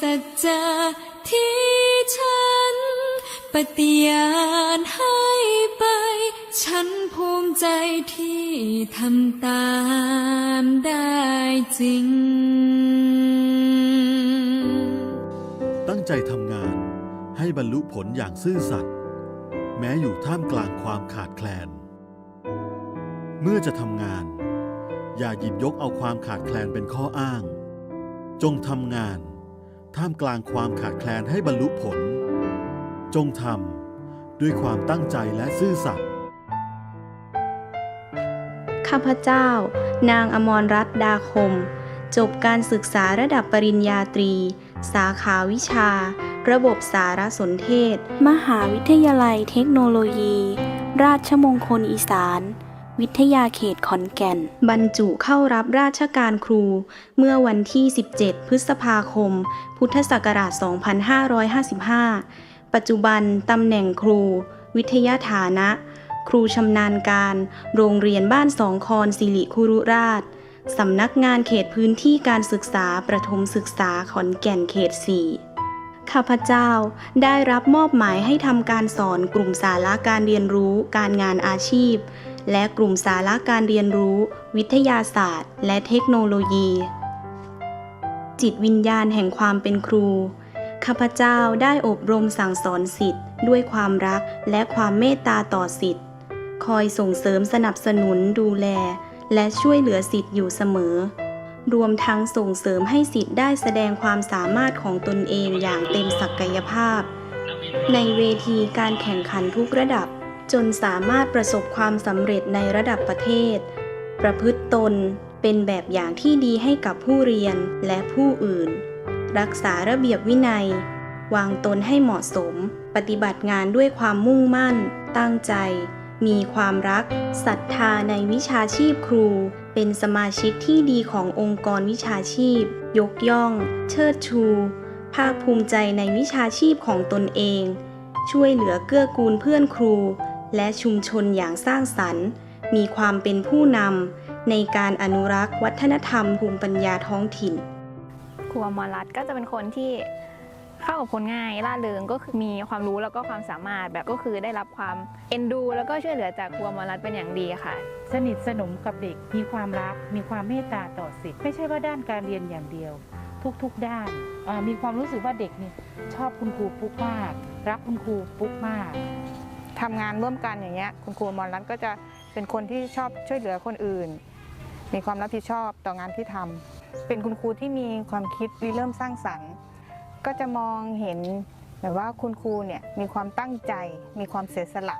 สัจจะที่ฉัน ปฏิญาณให้ไป ฉันภูมิใจที่ทำตามได้จริง ตั้งใจทำงานให้บรรลุผลอย่างซื่อสัตย์แม้อยู่ท่ามกลางความขาดแคลน เมื่อจะทำงาน อย่าหยิบยกเอาความขาดแคลนเป็นข้ออ้าง จงทำงาน ท่ามกลางความขาดแคลนให้บรรลุผล จงทำด้วยความตั้งใจและซื่อสัตย์ข้าพเจ้า นางอมรรัตน์ดาคม จบการศึกษาระดับปริญญาตรี สาขาวิชา ระบบสารสนเทศ มหาวิทยาลัยเทคโนโลยี ราชมงคลอีสาน วิทยาเขตขอนแก่น บรรจุเข้ารับราชการครู เมื่อวันที่ 17 พฤษภาคม พุทธศักราช 2555 ปัจจุบันตำแหน่งครู วิทยาฐานะ ครูชำนาญการ โรงเรียนบ้านสองคอนสิริคุรุราชสำนักงานเขตพื้นที่การศึกษาประถมศึกษาขอนแก่นเขต 4 ข้าพเจ้าได้รับมอบหมายให้ทำการสอนกลุ่มสาระการเรียนรู้การงานอาชีพ และกลุ่มสาระการเรียนรู้ วิทยาศาสตร์ และเทคโนโลยี จิตวิญญาณแห่งความเป็นครู ข้าพเจ้าได้อบรมสั่งสอนสิทธิ์ด้วยความรักและความเมตตาต่อสิทธิ์คอยส่งเสริมสนับสนุนดูแล และช่วยเหลือสิทธิ์อยู่เสมอ รวมทั้งส่งเสริมให้สิทธิ์ได้แสดงความสามารถของตนเองอย่างเต็มศักยภาพ ในเวทีการแข่งขันทุกระดับ จนสามารถประสบความสำเร็จในระดับประเทศ ประพฤติตนเป็นแบบอย่างที่ดีให้กับผู้เรียนและผู้อื่น รักษาระเบียบวินัย วางตนให้เหมาะสม ปฏิบัติงานด้วยความมุ่งมั่น ตั้งใจ มีความรักศรัทธาในวิชาชีพครู เป็นสมาชิกที่ดีขององค์กรวิชาชีพ ยกย่อง เชิดชู ภาคภูมิใจในวิชาชีพของตนเอง ช่วยเหลือเกื้อกูลเพื่อนครู และชุมชนอย่างสร้างสรรค์ มีความเป็นผู้นำในการอนุรักษ์ วัฒนธรรมภูมิปัญญาท้องถิ่น ครูอมรรัตน์ก็จะเป็นคนที่เข้ากับคนง่ายล่าเริงก็คือมีความรู้แล้วก็ความสามารถแบบก็คือได้รับความเอ็นดู แล้วก็ช่วยเหลือจากครูอมรรัตน์เป็นอย่างดีค่ะ สนิทสนมกับเด็กมีความรัก มีความเมตตาต่อสิทธิ์ไม่ใช่ว่าด้านการเรียนอย่างเดียว ทุกๆด้านอ่ามีความรู้สึกว่าเด็กนี่ชอบคุณครูปุ๊กมาก รักคุณครูปุ๊กมาก ทำงานร่วมกันอย่างเงี้ยคุณครูมอมรรัตน์ก็จะเป็นคนที่ชอบช่วยเหลือคนอื่น มีความรับผิดชอบต่องานที่ทำเป็นคุณครูที่มีความคิดริเริ่มสร้างสรรค์ ก็จะมองเห็นแบบว่าคุณครูเนี่ยมีความตั้งใจ มีความเสียสละ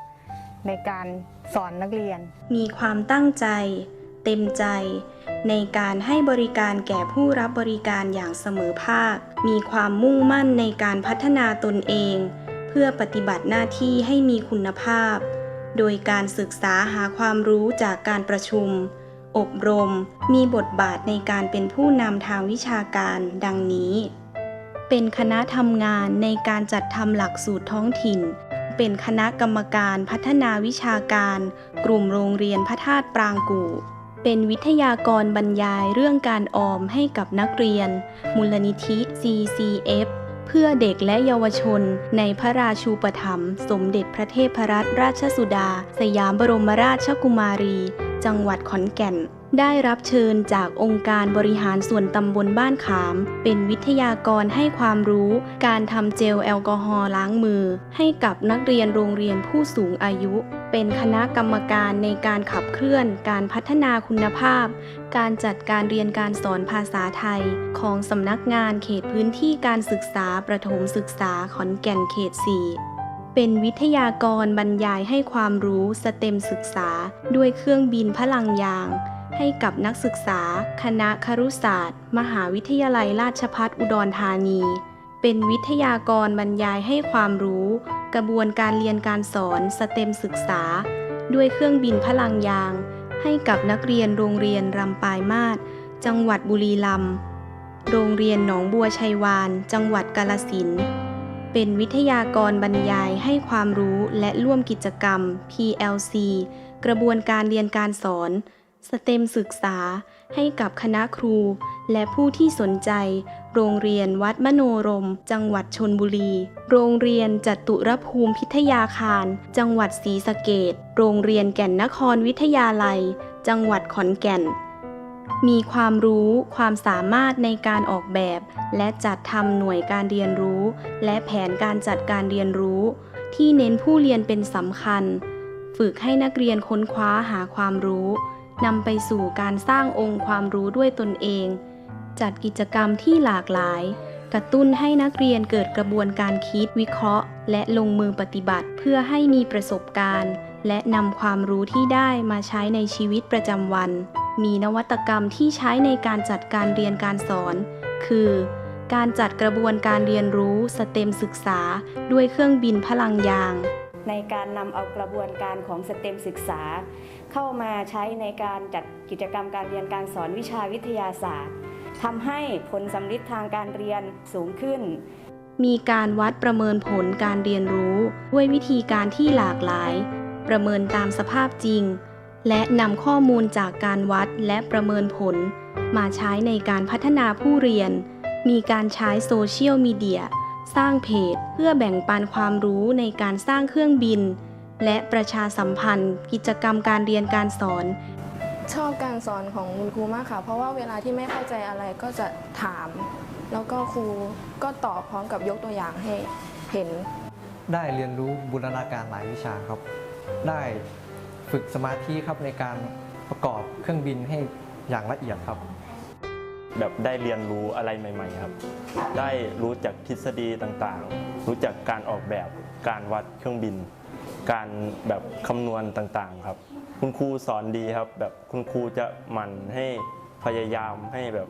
ในการสอนนักเรียน มีความตั้งใจ เต็มใจ ในการให้บริการแก่ผู้รับบริการอย่างเสมอภาค มีความมุ่งมั่นในการพัฒนาตนเอง เพื่อปฏิบัติหน้าที่ให้มีคุณภาพ โดยการศึกษาหาความรู้จากการประชุม อบรม มีบทบาทในการเป็นผู้นำทางวิชาการดังนี้ เป็นคณะทำงานในการจัดทำหลักสูตรท้องถิ่น เป็นคณะกรรมการพัฒนาวิชาการ กลุ่มโรงเรียนพระธาตุปรางกู่เป็นวิทยากรบรรยายเรื่องการออมให้กับนักเรียน มูลนิธิ CCF เพื่อเด็กและเยาวชน ในพระราชูปถัมภ์สมเด็จพระเทพรัตนราชสุดา สยามบรมราชกุมารี จังหวัดขอนแก่น ได้รับเชิญจากองค์การบริหารส่วนตำบลบ้านขาม เป็นวิทยากรให้ความรู้ การทำเจลแอลกอฮอล์ล้างมือ ให้กับนักเรียนโรงเรียนผู้สูงอายุ เป็นคณะกรรมการในการขับเคลื่อน การพัฒนาคุณภาพ การจัดการเรียนการสอนภาษาไทย ของสำนักงานเขตพื้นที่การศึกษาประถมศึกษาขอนแก่นเขต 4เป็นวิทยากรบรรยายให้ความรู้สเต็มศึกษา ด้วยเครื่องบินพลังยาง ให้กับนักศึกษา คณะครุศาสตร์ มหาวิทยาลัยราชภัฏอุดรธานี เป็นวิทยากรบรรยายให้ความรู้ กระบวนการเรียนการสอนสเต็มศึกษา ด้วยเครื่องบินพลังยาง ให้กับนักเรียนโรงเรียนรำปายมาศจังหวัดบุรีรัมย์โรงเรียนหนองบัวชัยวาน จังหวัดกาลสินเป็นวิทยากรบรรยายให้ความรู้และร่วมกิจกรรม PLC กระบวนการเรียนการสอน สเต็มศึกษาให้กับคณะครู และผู้ที่สนใจ โรงเรียนวัดมโนรม จังหวัดชนบุรี โรงเรียนจตุรภูมิพิทยาคาร จังหวัดศรีสะเกดโรงเรียนแก่นนครวิทยาลัย จังหวัดขอนแก่น มีความรู้ความสามารถในการออกแบบ และจัดทำหน่วยการเรียนรู้ และแผนการจัดการเรียนรู้ ที่เน้นผู้เรียนเป็นสำคัญ ฝึกให้นักเรียนค้นคว้าหาความรู้ นำไปสู่การสร้างองค์ความรู้ด้วยตนเอง จัดกิจกรรมที่หลากหลาย กระตุ้นให้นักเรียนเกิดกระบวนการคิดวิเคราะห์ และลงมือปฏิบัติเพื่อให้มีประสบการณ์ และนำความรู้ที่ได้มาใช้ในชีวิตประจำวัน มีนวัตกรรมที่ใช้ในการจัดการเรียนการสอน คือการจัดกระบวนการเรียนรู้สเต็มศึกษา ด้วยเครื่องบินพลังยาง ในการนำเอากระบวนการของสเต็มศึกษา เข้ามาใช้ในการจัดกิจกรรมการเรียนการสอนวิชาวิทยาศาสตร์ทำให้ผลสำลิดทางการเรียนสูงขึ้น มีการวัดประเมินผลการเรียนรู้ ด้วยวิธีการที่หลากหลาย ประเมินตามสภาพจริง และนำข้อมูลจากการวัดและประเมินผล มาใช้ในการพัฒนาผู้เรียน มีการใช้โซเชียลมีเดีย สร้างเพจ เพื่อแบ่งปันความรู้ในการสร้างเครื่องบิน และประชาสัมพันธ์ กิจกรรมการเรียนการสอน ชอบการสอนของคุณครูมากค่ะ เพราะว่าเวลาที่ไม่เข้าใจอะไรก็จะถาม แล้วก็ครูก็ตอบพร้อมกับยกตัวอย่างให้เห็น ได้เรียนรู้บูรณาการหลายวิชาครับ ได้ฝึกสมาธิครับในการประกอบเครื่องบินให้อย่างละเอียดครับ แบบได้เรียนรู้อะไรใหม่ ๆ ครับ ได้รู้จักทฤษฎีต่างๆ รู้จักการออกแบบการวัดเครื่องบิน การแบบคำนวณต่างๆครับ คุณครูสอนดีครับ แบบคุณครูจะหมั่นให้พยายามให้แบบ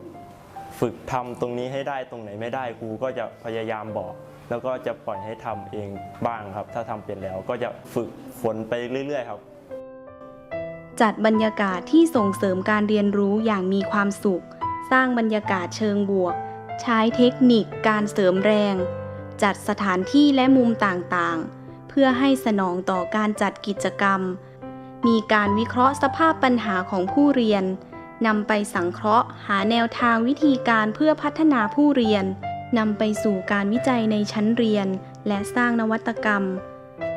ฝึกทำตรงนี้ให้ได้ตรงไหนไม่ได้ครูก็จะพยายามบอก แล้วก็จะปล่อยให้ทำเองบ้างครับ ถ้าทำเป็นแล้วก็จะฝึกฝนไปเรื่อย ๆ ครับ จัดบรรยากาศที่ส่งเสริมการเรียนรู้อย่างมีความสุข สร้างบรรยากาศเชิงบวก ใช้เทคนิคการเสริมแรง จัดสถานที่และมุมต่างๆ พื่อให้สนองต่อการจัดกิจกรรม มีการวิเคราะห์สภาพปัญหาของผู้เรียนนำไปสังเคราะห์ หาแนวทางวิธีการเพื่อพัฒนาผู้เรียนนำไปสู่การวิจัยในชั้นเรียน และสร้างนวัตกรรม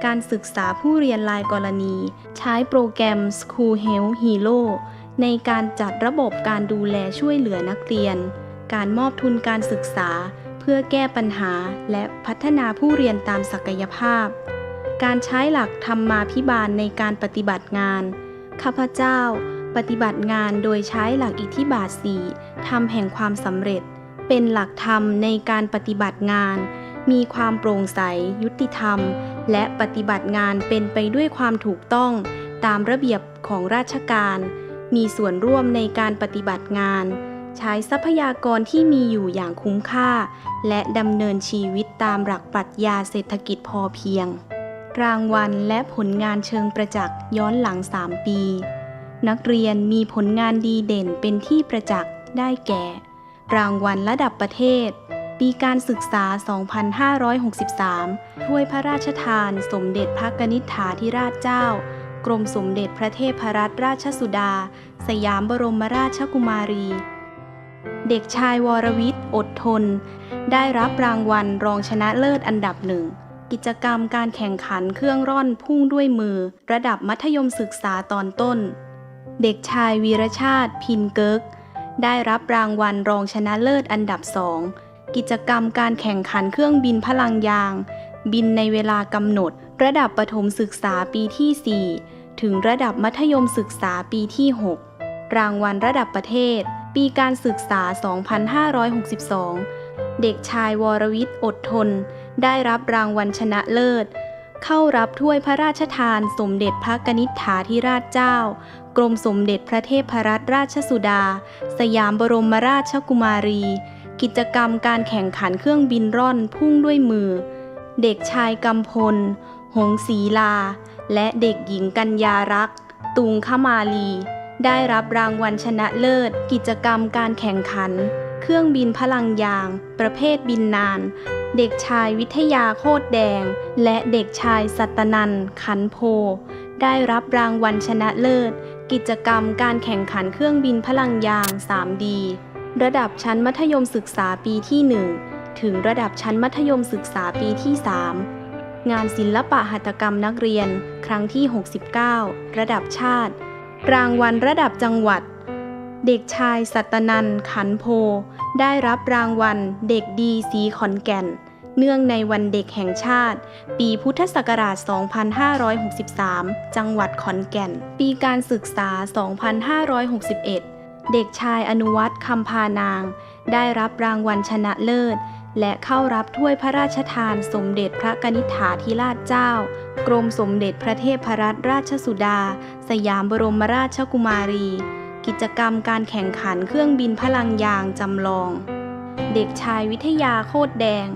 การศึกษาผู้เรียนรายกรณี ใช้โปรแกรม School Health Hero ในการจัดระบบการดูแลช่วยเหลือนักเรียน การมอบทุนการศึกษา เพื่อแก้ปัญหาและพัฒนาผู้เรียนตามศักยภาพ การใช้หลักธรรมาภิบาลในการปฏิบัติงาน ข้าพเจ้าปฏิบัติงานโดยใช้หลักอิทธิบาทสี่ทำแห่งความสำเร็จ เป็นหลักธรรมในการปฏิบัติงาน มีความโปร่งใส ยุติธรรม และปฏิบัติงานเป็นไปด้วยความถูกต้อง ตามระเบียบของราชการ มีส่วนร่วมในการปฏิบัติงาน ใช้ทรัพยากรที่มีอยู่อย่างคุ้มค่า และดำเนินชีวิตตามหลักปรัชญาเศรษฐกิจพอเพียง รางวัลและผลงานเชิงประจักษ์ย้อนหลัง 3 ปี นักเรียนมีผลงานดีเด่นเป็นที่ประจักษ์ได้แก่ รางวัลระดับประเทศ ปีการศึกษา 2563 ถ้วยพระราชทาน สมเด็จพระกนิษฐาธิราชเจ้า กรมสมเด็จพระเทพรัตนราชสุดา สยามบรมราชกุมารี เด็กชายวรวิทย์อดทน ได้รับรางวัลรองชนะเลิศอันดับหนึ่ง กิจกรรมการแข่งขันเครื่องร่อนพุ่งด้วยมือ ระดับมัธยมศึกษาตอนต้น เด็กชายวีรชาติ พินเกิกได้รับรางวัลรองชนะเลิศอันดับสองกิจกรรมการแข่งขันเครื่องบินพลังยาง บินในเวลากำหนด ระดับประถมศึกษาปีที่ 4 ถึงระดับมัธยมศึกษาปีที่ 6 รางวัลระดับประเทศ ปีการศึกษา 2562 เด็กชายวรวิทย์อดทน ได้รับรางวัลชนะเลิศ เข้ารับถ้วยพระราชทาน สมเด็จพระกนิษฐาธิราชเจ้า กรมสมเด็จพระเทพรัตนราชสุดา สยามบรมราชกุมารี กิจกรรมการแข่งขันเครื่องบินร่อนพุ่งด้วยมือ เด็กชายกำพล หงศรีลา และเด็กหญิงกัญญารักษ์ตุงขมาลี ได้รับรางวัลชนะเลิศ กิจกรรมการแข่งขัน เครื่องบินพลังยาง ประเภทบินนาน เด็กชายวิทยาโคตรแดง และเด็กชายสัตนันขันโพ ได้รับรางวัลชนะเลิศ กิจกรรมการแข่งขันเครื่องบินพลังยาง 3D ระดับชั้นมัธยมศึกษาปีที่ 1 ถึงระดับชั้นมัธยมศึกษาปีที่ 3 งานศิลปะหัตถกรรมนักเรียน ครั้งที่ 69 ระดับชาติ รางวัลระดับจังหวัด เด็กชายสัตนันขันโพ ได้รับรางวัลเด็กดีสีขอนแก่น เนื่องในวันเด็กแห่งชาติ ปีพุทธศักราช 2563 จังหวัดขอนแก่น ปีการศึกษา 2561 เด็กชายอนุวัตคำพานาง ได้รับรางวัลชนะเลิศ และเข้ารับถ้วยพระราชทานสมเด็จพระกนิษฐาธิราชเจ้า กรมสมเด็จพระเทพรัตนราชสุดา สยามบรมราชกุมารีกิจกรรมการแข่งขันเครื่องบินพลังยางจำลอง เด็กชายวิทยาโคตรแดง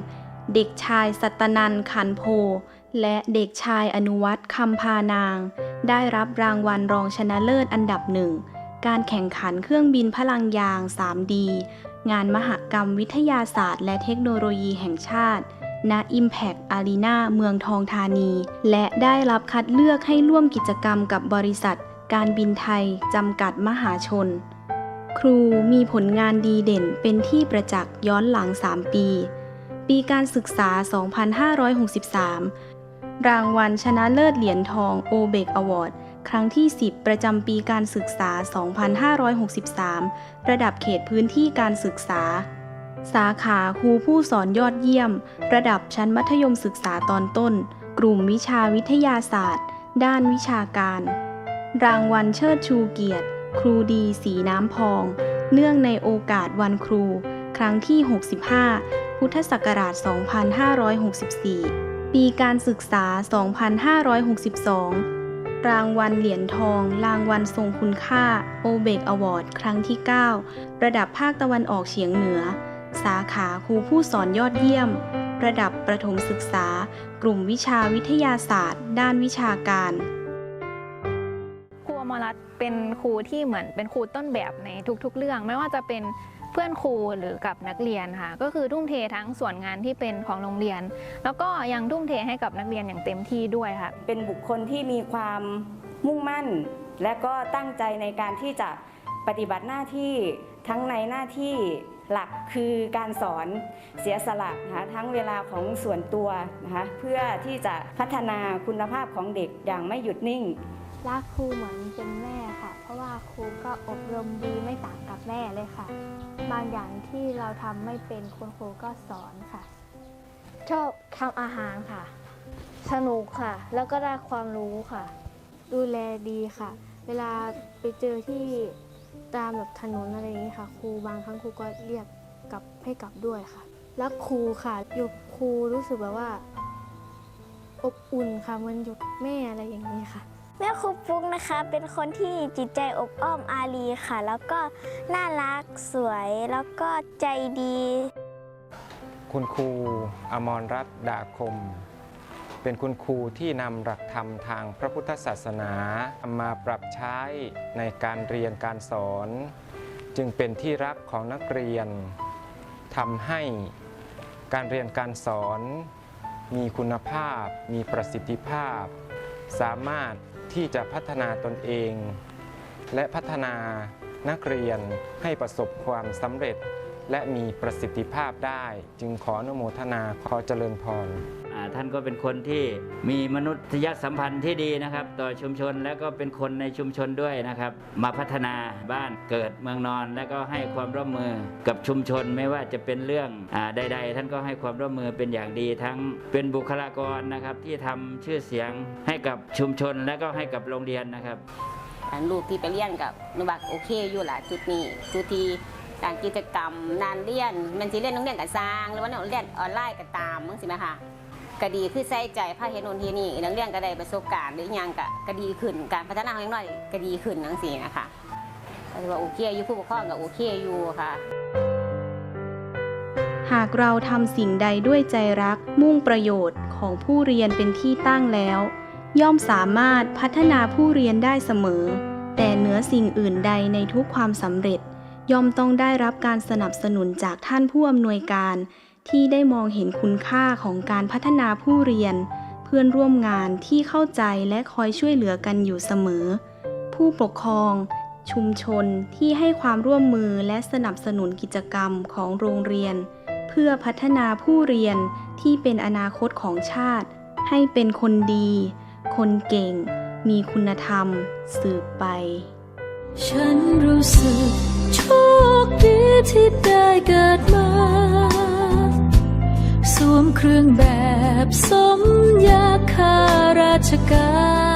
เด็กชายสัตนันท์ขันโพ และเด็กชายอนุวัตคำพานาง ได้รับรางวัลรองชนะเลิศอันดับหนึ่ง การแข่งขันเครื่องบินพลังยาง 3D งานมหกรรมวิทยาศาสตร์และเทคโนโลยีแห่งชาติ ณ Impact Arena เมืองทองธานี และได้รับคัดเลือกให้ร่วมกิจกรรมกับบริษัท การบินไทย จำกัดมหาชน ครูมีผลงานดีเด่นเป็นที่ประจักษ์ย้อนหลัง 3 ปี ปีการศึกษา 2563 รางวัลชนะเลิศเหรียญทองโอเบกอวอร์ดครั้งที่ 10 ประจำปีการศึกษา 2563 ระดับเขตพื้นที่การศึกษา สาขาครูผู้สอนยอดเยี่ยม ระดับชั้นมัธยมศึกษาตอนต้น กลุ่มวิชาวิทยาศาสตร์ ด้านวิชาการ รางวัลเชิดชูเกียรติ ครูดีสีน้ำพอง เนื่องในโอกาสวันครู ครั้งที่ 65 พุทธศักราช 2564 ปีการศึกษา 2562 รางวัลเหรียญทอง รางวัลทรงคุณค่าโอเบกอวอร์ดครั้งที่ 9 ระดับภาคตะวันออกเฉียงเหนือ สาขาครูผู้สอนยอดเยี่ยม ระดับประถมศึกษา กลุ่มวิชาวิทยาศาสตร์ ด้านวิชาการครูอมรรัตน์เป็นครูที่เหมือนเป็นครูต้นแบบในทุกๆ เรื่อง ไม่ว่าจะเป็น เพื่อนครูหรือกับนักเรียนค่ะ ก็คือทุ่มเททั้งส่วนงานที่เป็นของโรงเรียน แล้วก็ยังทุ่มเทให้กับนักเรียนอย่างเต็มที่ด้วยค่ะ เป็นบุคคลที่มีความมุ่งมั่น และก็ตั้งใจในการที่จะปฏิบัติหน้าที่ทั้งในหน้าที่หลักคือการสอนเสียสละนะคะทั้งเวลาของส่วนตัวนะคะเพื่อที่จะพัฒนาคุณภาพของเด็กอย่างไม่หยุดนิ่ง รักครูเหมือนเป็นแม่ค่ะ เพราะว่าครูก็อบรมดีไม่ต่างกับแม่เลยค่ะ บางอย่างที่เราทำไม่เป็นคุณครูก็สอนค่ะ ชอบทำอาหารค่ะ สนุกค่ะ แล้วก็ได้ความรู้ค่ะ ดูแลดีค่ะ เวลาไปเจอที่ตามแบบถนนอะไรอย่างนี้ค่ะ ครูบางครั้งครูก็เรียกกลับให้กลับด้วยค่ะรักครูค่ะอยู่ครูรู้สึกแบบว่า อบอุ่นค่ะเหมันอยู่แม่อะไรอย่างนี้ค่ะ แม่ครูปุ๊กนะคะเป็นคนที่จิตใจอบอ้อมอารีค่ะ แล้วก็น่ารักสวยแล้วก็ใจดี คุณครูอมรรัตน์ดาคม เป็นคุณครูที่นำหลักธรรมทางพระพุทธศาสนามาปรับใช้ในการเรียนการสอน จึงเป็นที่รักของนักเรียนทำให้การเรียนการสอน มีคุณภาพ มีประสิทธิภาพ สามารถ ที่จะพัฒนาตนเอง และพัฒนานักเรียนให้ประสบความสำเร็จ และมีประสิทธิภาพได้ จึงขออนุโมทนาขอเจริญพร ท่านก็เป็นคนที่มีมนุษยสัมพันธ์ที่ดีนะครับ ต่อชุมชนและก็เป็นคนในชุมชนด้วยนะครับ มาพัฒนาบ้านเกิดเมืองนอน และก็ให้ความร่วมมือกับชุมชนไม่ว่าจะเป็นเรื่องอใด ๆ ท่านก็ให้ความร่วมมือเป็นอย่างดี ทั้งเป็นบุคลากรนะครับที่ทำชื่อเสียงให้กับชุมชนและก็ให้กับโรงเรียนนะครับลูกที่ไปเรียนกับนุบักโอเคอยู่หละจุดนี้จุดที่การกิจกรรมนานเรียนมันสิเรียนโรงเรียนกับสร้างหรือว่าโรงเรียนออนไลน์ก็ตามมั้งสิไหมคะ ก็ดีคือใส่ใจพาเห็นนนทีนี่นักเรียนก็ได้ประสบการณ์หรืออยังก็ก็ดีขึ้น การพัฒนาของเด็กน้อยก็ดีขึ้นนั่งสินะคะก็ถือว่าโอเคอยู่ผู้ปกครองก็โอเคอยู่ค่ะหากเราทำสิ่งใดด้วยใจรักมุ่งประโยชน์ของผู้เรียนเป็นที่ตั้งแล้ว ย่อมสามารถพัฒนาผู้เรียนได้เสมอ แต่เหนือสิ่งอื่นใดในทุกความสำเร็จ ย่อมต้องได้รับการสนับสนุนจากท่านผู้อำนวยการ ที่ได้มองเห็นคุณค่าของการพัฒนาผู้เรียน เพื่อนร่วมงานที่เข้าใจและคอยช่วยเหลือกันอยู่เสมอ ผู้ปกครอง ชุมชนที่ให้ความร่วมมือและสนับสนุนกิจกรรมของโรงเรียน เพื่อพัฒนาผู้เรียนที่เป็นอนาคตของชาติ ให้เป็นคนดี คนเก่ง มีคุณธรรม สืบไป ฉันรู้สึกโชคดีที่ได้เกิดมา สวมเครื่องแบบสมยาคาราชการ